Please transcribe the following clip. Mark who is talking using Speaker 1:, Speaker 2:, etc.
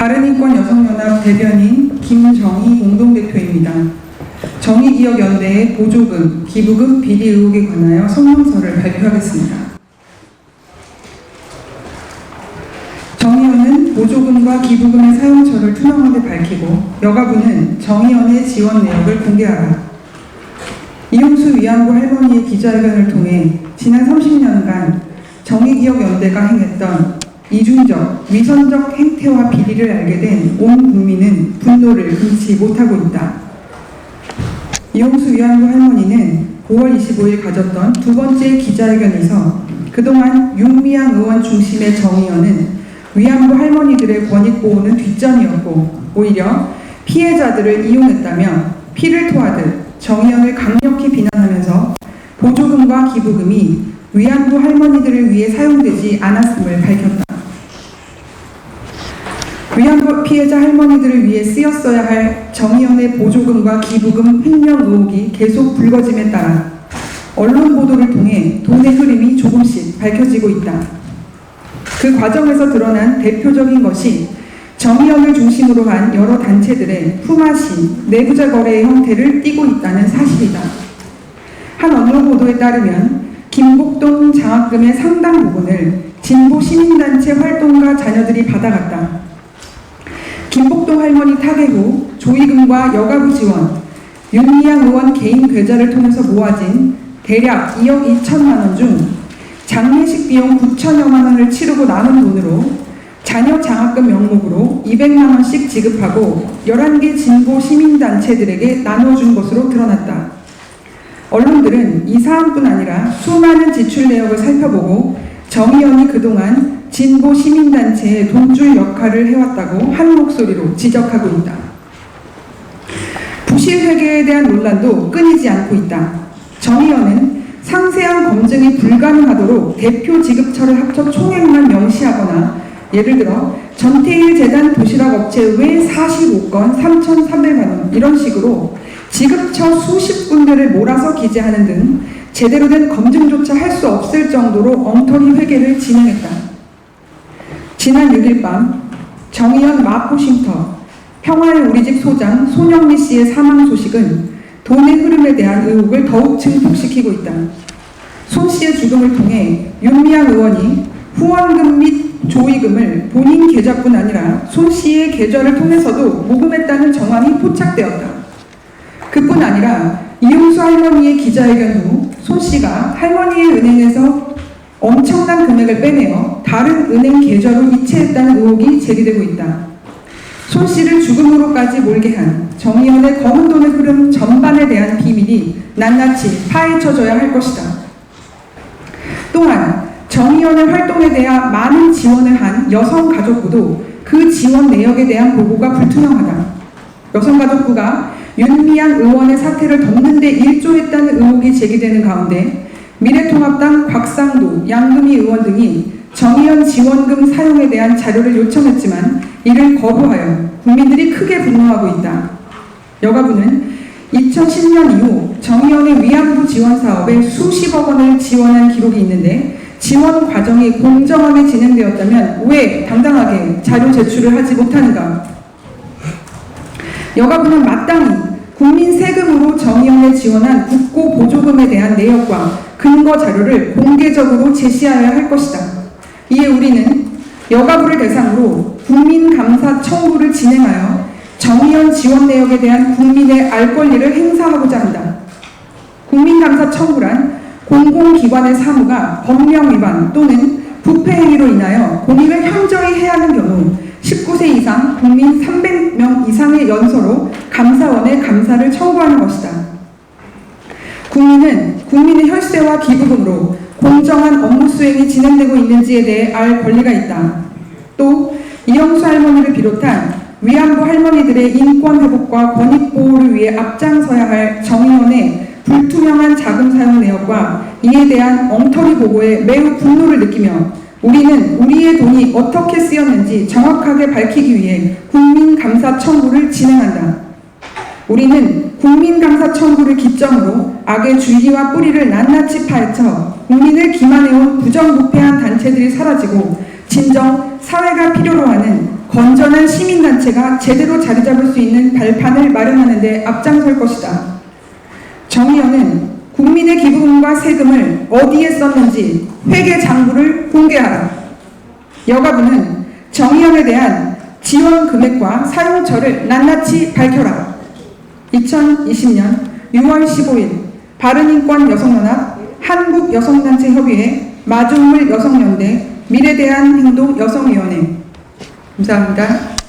Speaker 1: 바른인권 여성연합 대변인 김정희 공동대표입니다. 정의기억연대의 보조금, 기부금 비리 의혹에 관하여 성명서를 발표하겠습니다. 정의원은 보조금과 기부금의 사용처를 투명하게 밝히고 여가부는 정의원의 지원 내역을 공개하라. 이용수 위안부 할머니의 기자회견을 통해 지난 30년간 정의기억연대가 행했던 이중적, 위선적 행태와 비리를 알게 된 온 국민은 분노를 금치 못하고 있다. 이용수 위안부 할머니는 9월 25일 가졌던 두 번째 기자회견에서 그동안 윤미향 의원 중심의 정의원은 위안부 할머니들의 권익 보호는 뒷전이었고 오히려 피해자들을 이용했다며 피를 토하듯 정의원을 강력히 비난하면서 보조금과 기부금이 위안부 할머니들을 위해 사용되지 않았음을 밝혔다. 위안부 피해자 할머니들을 위해 쓰였어야 할 정의원의 보조금과 기부금 횡령 의혹이 계속 불거짐에 따라 언론 보도를 통해 돈의 흐름이 조금씩 밝혀지고 있다. 그 과정에서 드러난 대표적인 것이 정의원을 중심으로 한 여러 단체들의 품앗이, 내부자 거래의 형태를 띠고 있다는 사실이다. 한 언론 보도에 따르면 김복동 장학금의 상당 부분을 진보 시민단체 활동가 자녀들이 받아갔다. 김복동 할머니 타계 후 조의금과 여가부 지원, 윤미향 의원 개인 계좌를 통해서 모아진 대략 2억 2천만 원 중 장례식 비용 9천여만 원을 치르고 남은 돈으로 자녀 장학금 명목으로 200만 원씩 지급하고 11개 진보 시민단체들에게 나눠준 것으로 드러났다. 언론들은 이 사안뿐 아니라 수많은 지출 내역을 살펴보고 정의원이 그동안 진보 시민단체의 돈줄 역할을 해왔다고 한 목소리로 지적하고 있다. 부실회계에 대한 논란도 끊이지 않고 있다. 정의원은 상세한 검증이 불가능하도록 대표 지급처를 합쳐 총액만 명시하거나 예를 들어 전태일 재단 도시락 업체 외 45건 3,300만 원 이런 식으로 지급처 수십 군데를 몰아서 기재하는 등 제대로 된 검증조차 할 수 없을 정도로 엉터리 회계를 진행했다. 지난 6일 밤 정의연 마포쉼터 평화의 우리 집 소장 손영미 씨의 사망 소식은 돈의 흐름에 대한 의혹을 더욱 증폭시키고 있다. 손 씨의 죽음을 통해 윤미향 의원이 후원금 및 조의금을 본인 계좌뿐 아니라 손 씨의 계좌를 통해서도 모금했다는 정황이 포착되었다. 그뿐 아니라 이용수 할머니의 기자회견 후 손 씨가 할머니의 은행에서 엄청난 금액을 빼내어 다른 은행 계좌로 이체했다는 의혹이 제기되고 있다. 손 씨를 죽음으로까지 몰게 한 정의원의 검은 돈의 흐름 전반에 대한 비밀이 낱낱이 파헤쳐져야 할 것이다. 또한 정의원의 활동에 대한 많은 지원을 한 여성가족부도 그 지원 내역에 대한 보고가 불투명하다. 여성가족부가 윤미향 의원의 사태를 덮는 데 일조했다는 의혹이 제기되는 가운데 미래통합당 곽상도, 양금희 의원 등이 정의연 지원금 사용에 대한 자료를 요청했지만 이를 거부하여 국민들이 크게 분노하고 있다. 여가부는 2010년 이후 정의연의 위안부 지원 사업에 수십억 원을 지원한 기록이 있는데 지원 과정이 공정하게 진행되었다면 왜 당당하게 자료 제출을 하지 못하는가? 여가부는 마땅히 국민 세금으로 정의원에 지원한 국고 보조금에 대한 내역과 근거 자료를 공개적으로 제시하여야 할 것이다. 이에 우리는 여가부를 대상으로 국민감사 청구를 진행하여 정의원 지원 내역에 대한 국민의 알 권리를 행사하고자 한다. 국민감사 청구란 공공기관의 사무가 법령 위반 또는 부패 행위로 인하여 공익을 현저히 해하는 경우 19세 이상 국민 300명 이상의 연서로 감사원에 감사를 청구하는 것이다. 국민은 국민의 혈세와 기부금으로 공정한 업무 수행이 진행되고 있는지에 대해 알 권리가 있다. 또 이영수 할머니를 비롯한 위안부 할머니들의 인권 회복과 권익 보호를 위해 앞장서야 할 정의원의 불투명한 자금 사용 내역과 이에 대한 엉터리 보고에 매우 분노를 느끼며 우리는 우리의 돈이 어떻게 쓰였는지 정확하게 밝히기 위해 국민감사 청구를 진행한다. 우리는 국민감사 청구를 기점으로 악의 줄기와 뿌리를 낱낱이 파헤쳐 국민을 기만해온 부정부패한 단체들이 사라지고 진정 사회가 필요로 하는 건전한 시민단체가 제대로 자리 잡을 수 있는 발판을 마련하는 데 앞장설 것이다. 정의원은 국민의 기부금과 세금을 어디에 썼는지 회계 장부를 공개하라. 여가부는 정의원에 대한 지원 금액과 사용처를 낱낱이 밝혀라. 2020년 6월 15일 바른인권 여성연합 한국여성단체협의회 마중물 여성연대 미래대한 행동 여성위원회 감사합니다.